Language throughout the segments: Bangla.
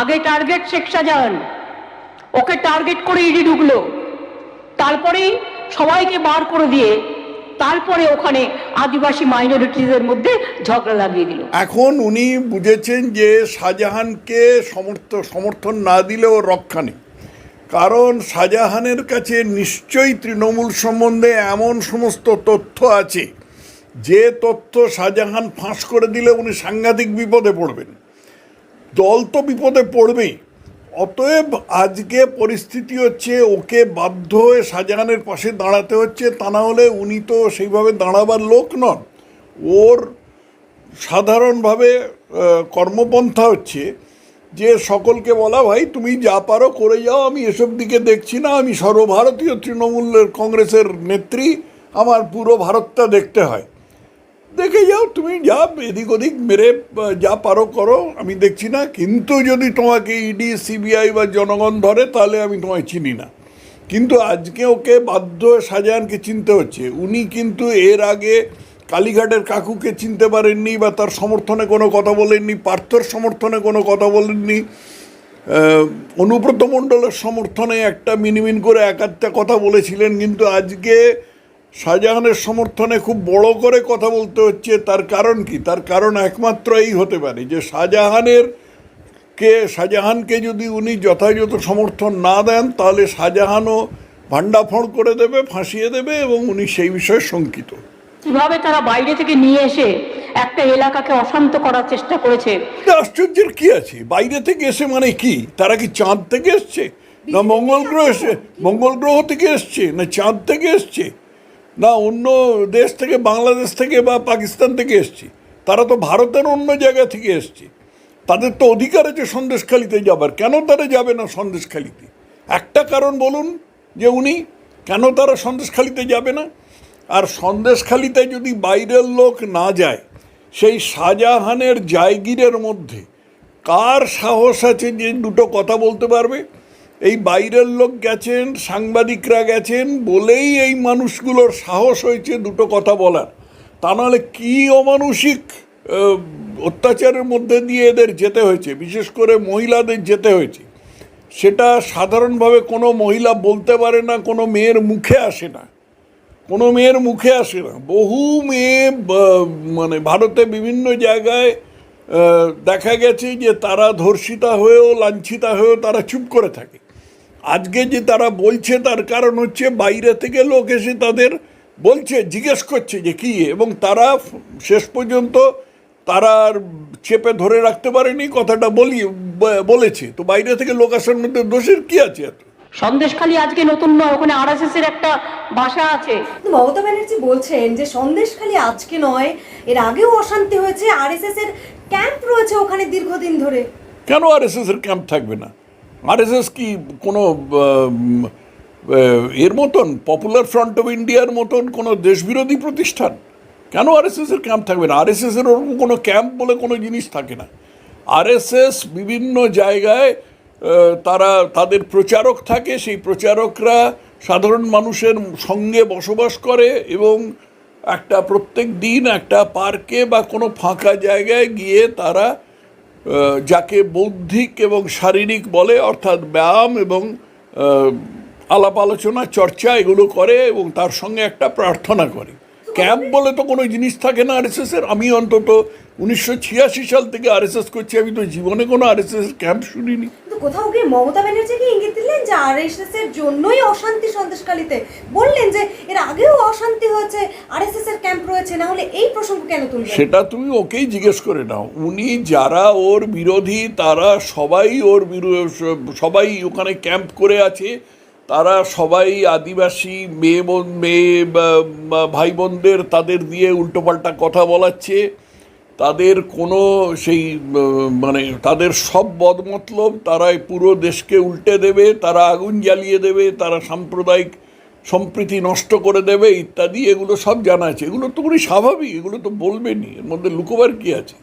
আগে target Sheikh Shahjahan. Okay target করে ইডি ঢুকলো। তারপরেই সবাইকে বার করে দিয়ে তারপরে ওখানে আদিবাসী মাইনরিটিদের মধ্যে ঝগড়া লাগিয়ে দিল। এখন উনি বুঝেছেন যে শাহজাহানকে সমর্থ, সমর্থন না দিলেও রক্ষা নেই। কারণ শাহজাহানের কাছে নিশ্চয়ই তৃণমূল সম্বন্ধে এমন সমস্ত তথ্য আছে, যে তথ্য শাহজাহান ফাঁস করে দিলে উনি সাংঘাতিক বিপদে পড়বেন। দল তো বিপদে পড়বেই। অতএব আজকে পরিস্থিতি হচ্ছে, ওকে বাধ্য হয়ে শাহজাহানের পাশে দাঁড়াতে হচ্ছে। তা না হলে উনি তো সেইভাবে দাঁড়াবার লোক নন। ওর সাধারণভাবে কর্মপন্থা হচ্ছে যে সকলকে বলা, ভাই, তুমি যা পারো করে যাও, আমি এসব দিকে দেখছি না। আমি সর্বভারতীয় তৃণমূলের কংগ্রেসের নেত্রী। আমার পুরো ভারতটা দেখতে হয়। দেখে যাও, তুমি যা এদিক ওদিক মেরে যা পারো করো, আমি দেখছি না, কিন্তু যদি তোমাকে ইডি সিবিআই বা জনগণ ধরে, তাহলে আমি তোমায় চিনি না। কিন্তু আজকে ওকে বাধ্য শাহজাহানকে চিনতে হচ্ছে। উনি কিন্তু এর আগে কালীঘাটের কাকুকে চিনতে পারেননি বা তার সমর্থনে কোনো কথা বলেননি, পার্থর সমর্থনে কোনো কথা বলেননি। অনুব্রত মণ্ডলের সমর্থনে একটা মিনমিন করে এক আধটা কথা বলেছিলেন, কিন্তু আজকে শাহজাহানের সমর্থনে খুব বড় করে কথা বলতে হচ্ছে তার কারণ কি? তার কারণ একমাত্র এই হতে পারে যে শাহজাহানের কে শাহজাহানকে যদি উনি যথাযথ সমর্থন না দেন তাহলে শাহজাহানও ভাণ্ডাফড় করে দেবে ফাঁসিয়ে দেবে এবং উনি সেই বিষয়ে শঙ্কিত। কীভাবে তারা বাইরে থেকে নিয়ে এসে একটা এলাকাকে অশান্ত করার চেষ্টা করেছে? আশ্চর্যের কি আছে? বাইরে থেকে এসে মানে কি? তারা কি চাঁদ থেকে এসছে? না মঙ্গল গ্রহ এসে মঙ্গল গ্রহ থেকে এসছে? না চাঁদ থেকে এসছে? না, অন্য দেশ থেকে, বাংলাদেশ থেকে বা পাকিস্তান থেকে এসছে। তারা তো ভারতের অন্য জায়গা থেকে এসছে। তাদের তো অধিকার আছে সন্দেশখালিতে যাবার। কেন তারা যাবে না সন্দেশখালিতে? একটা কারণ বলুন যে উনি, কেন তারা সন্দেশখালিতে যাবে না? আর সন্দেশখালিতে যদি বাইরের লোক না যায়, সেই শাহজাহানের জায়গিরের মধ্যে কার সাহস আছে যে দুটো কথা বলতে পারবে? এই বাইরের লোক গেছেন, সাংবাদিকরা গেছেন, বলেই এই মানুষগুলোর সাহস হয়েছে দুটো কথা বলার। তা নাহলে কী অমানসিক অত্যাচারের মধ্যে দিয়ে এদের যেতে হয়েছে? বিশেষ করে মহিলাদের যেতে হয়েছে। সেটা সাধারণভাবে কোনো মহিলা বলতে পারে না, কোনো মেয়ের মুখে আসে না। কোনো মেয়ের মুখে আসে না। বহু মেয়ে মানে ভারতে বিভিন্ন জায়গায় দেখা গেছে যে তারা ধর্ষিতা হয়েও লাঞ্ছিতা হয়েও তারা চুপ করে থাকে। আজকে যে তারা বলছে তার কারণ হচ্ছে বাইরে থেকে লোক এসে তাদের বলছে জিজ্ঞেস করছে যে কী এবং তারা শেষ পর্যন্ত তারা আর চেপে ধরে রাখতে পারেনি কথাটা বলি বলেছে। তো বাইরে থেকে লোক আসার মধ্যে দোষের কী আছে এত? সন্দেশখালী আজকে নতুন নয় ওখানে আরএসএস এর একটা বাসা আছে। কিন্তু মমতা ব্যানার্জি বলছেন যে সন্দেশখালি আজকে নয় এর আগেও অশান্তি হয়েছে আরএসএস এর ক্যাম্প রয়েছে ওখানে দীর্ঘদিন ধরে। কেন আর এর ক্যাম্প থাকবে না? আরএসএস কি কোনো এর মতন পপুলার ফ্রন্ট অফ ইন্ডিয়ার মতন কোনো দেশবিরোধী প্রতিষ্ঠান? কেন আরএসএস এর ক্যাম্প থাকবে না? আরএসএস এর ওরকম কোনো ক্যাম্প বলে কোনো জিনিস থাকে না। আরএসএস বিভিন্ন জায়গায় তারা, তাদের প্রচারক থাকে, সেই প্রচারকরা সাধারণ মানুষের সঙ্গে বসবাস করে এবং একটা প্রত্যেক দিন একটা পার্কে বা কোনো ফাঁকা জায়গায় গিয়ে তারা যাকে বৌদ্ধিক এবং শারীরিক বলে, অর্থাৎ ব্যায়াম এবং আলাপ আলোচনা, চর্চা এগুলো করে এবং তার সঙ্গে একটা প্রার্থনা করে। ক্যাম্প বলে তো কোনো জিনিস থাকে না আরএসএস এর? আমি অন্তত উনিশশো ছিয়াশি সাল থেকে আরএসএস করছি আমি তো জীবনে কোনো আরএসএস ক্যাম্প শুনিনি। কোথাও গিয়ে মমতা ব্যানার্জি কি ইঙ্গিত দিলেন যে আরএসএস এর জন্যই অশান্তি সন্দেশখালিতে বললেন যে এর আগেও অশান্তি হয়েছে আরএসএস এর ক্যাম্প রয়েছে না হলে এই প্রসঙ্গ কেন তুলবেন সেটা তুমি ওকেই জিজ্ঞেস করে নাও। উনি যারা ওর বিরোধী তারা সবাই ওর সবাই ওখানে ক্যাম্প করে আছে। তারা সবাই আদিবাসী, মেয়ে বোন, মেয়ে ভাই বোনদের তাদের দিয়ে উল্টোপাল্টা কথা বলাচ্ছে। তাদের কোনো সেই মানে তাদের সব বদমতলব তারা পুরো দেশকে উল্টে দেবে, তারা আগুন জ্বালিয়ে দেবে, তারা সাম্প্রদায়িক সম্প্রীতি নষ্ট করে দেবে, ইত্যাদি, এগুলো সব জানা আছে। এগুলো তো পুরো স্বাভাবিক, এগুলো তো বলবেনই, এর মধ্যে লুকোবার কী আছে?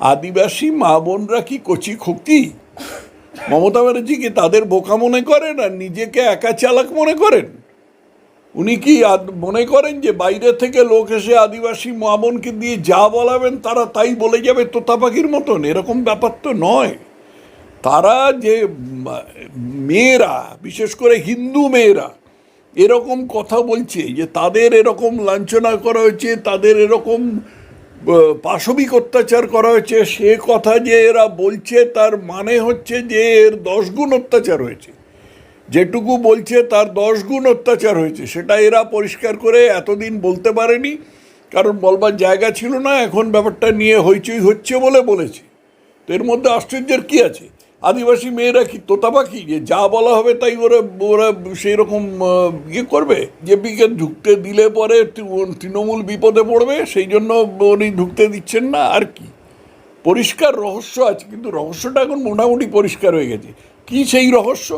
আদিবাসী মা বোনরা কি কচি খুকি? মমতা ব্যানার্জি কি তাদের বোকা মনে করেন আর নিজেকে একা চালাক মনে করেন? উনি কি মনে করেন যে বাইরে থেকে লোক এসে আদিবাসী মা বোনকে দিয়ে যা বলাবেন তারা তাই বলে যাবে তোতা পাখির মতন? এরকম ব্যাপার তো নয়। তারা যে মেয়েরা, বিশেষ করে হিন্দু মেয়েরা, এরকম কথা বলছে যে তাদের এরকম লাঞ্ছনা করা হয়েছে, তাদের এরকম পাশবিক অত্যাচার করা হয়েছে, সে কথা যে এরা বলছে তার মানে হচ্ছে যে এর দশ গুণ অত্যাচার হয়েছে। যেটুকু বলছে তার দশ গুণ অত্যাচার হয়েছে, সেটা এরা পরিষ্কার করে এতদিন বলতে পারেনি, কারণ বলবার জায়গা ছিল না, এখন ব্যাপারটা নিয়ে হইচই হচ্ছে বলে বলেছে। তো এর মধ্যে আশ্চর্যের কী আছে? আদিবাসী মেয়েরা কি তোতা পাখি যে যা বলা হবে তাই ওরা ওরা সেই রকম ইয়ে করবে? জেপিকে ঢুকতে দিলে পরে তৃণমূল বিপদে পড়বে, সেই জন্য উনি ঢুকতে দিচ্ছেন না, আর কি? পরিষ্কার রহস্য আছে, কিন্তু রহস্যটা এখন মোটামুটি পরিষ্কার হয়ে গেছে। কি সেই রহস্য?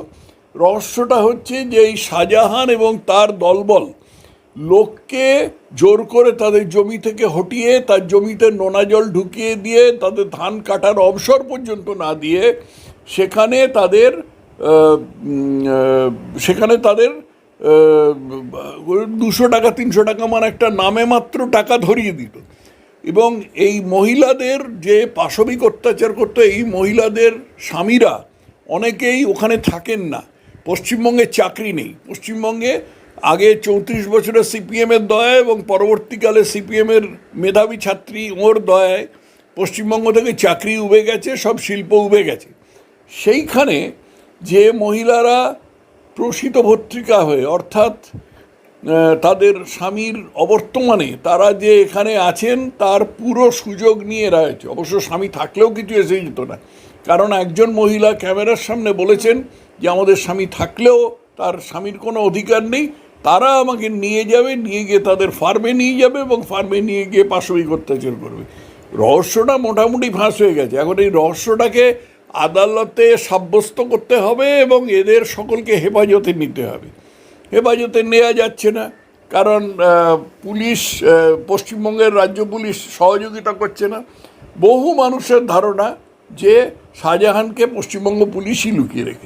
রহস্যটা হচ্ছে যে এই শাহজাহান এবং তার দলবল লোককে জোর করে তাদের জমি থেকে হটিয়ে, তার জমিতে নোনা জল ঢুকিয়ে দিয়ে, তাদের ধান কাটার অবসর পর্যন্ত না দিয়ে সেখানে তাদের সেখানে তাদের দুশো টাকা, তিনশো টাকা মানে একটা নামে মাত্র টাকা ধরিয়ে দিত এবং এই মহিলাদের যে পাশবিক অত্যাচার করতো, এই মহিলাদের স্বামীরা অনেকেই ওখানে থাকেন না। পশ্চিমবঙ্গে চাকরি নেই। পশ্চিমবঙ্গে আগে চৌত্রিশ বছরের সিপিএমের দয়া এবং পরবর্তীকালে সিপিএমের মেধাবী ছাত্রী ওর দয়ায় পশ্চিমবঙ্গ থেকে চাকরি উবে গেছে, সব শিল্প উবে গেছে। সেইখানে যে মহিলারা প্রসিত ভত্রিকা হয়ে, অর্থাৎ তাদের স্বামীর অবর্তমানে তারা যে এখানে আছেন, তার পুরো সুযোগ নিয়ে রয়েছে অবশ্য স্বামী থাকলেও কিছু এসে যেত না। কারণ একজন মহিলা ক্যামেরার সামনে বলেছেন যে, আমাদের স্বামী থাকলেও তার স্বামীর কোনো অধিকার নেই। তারা আমাকে নিয়ে যাবে, নিয়ে গিয়ে তাদের ফার্মে নিয়ে যাবে এবং ফার্মে নিয়ে গিয়ে পাশবিক অত্যাচার করবে। রহস্যটা মোটামুটি ফাঁস হয়ে গেছে। এখন এই রহস্যটাকে আদালতে সাব্যস্ত করতে হবে এবং এদের সকলকে হেফাজতে নিতে হবে। হেফাজতে নেওয়া যাচ্ছে না, কারণ পুলিশ পশ্চিমবঙ্গের রাজ্য পুলিশ সহযোগিতা করছে না। বহু মানুষের ধারণা যে শাহজাহানকে পশ্চিমবঙ্গ পুলিশই লুকিয়ে রেখে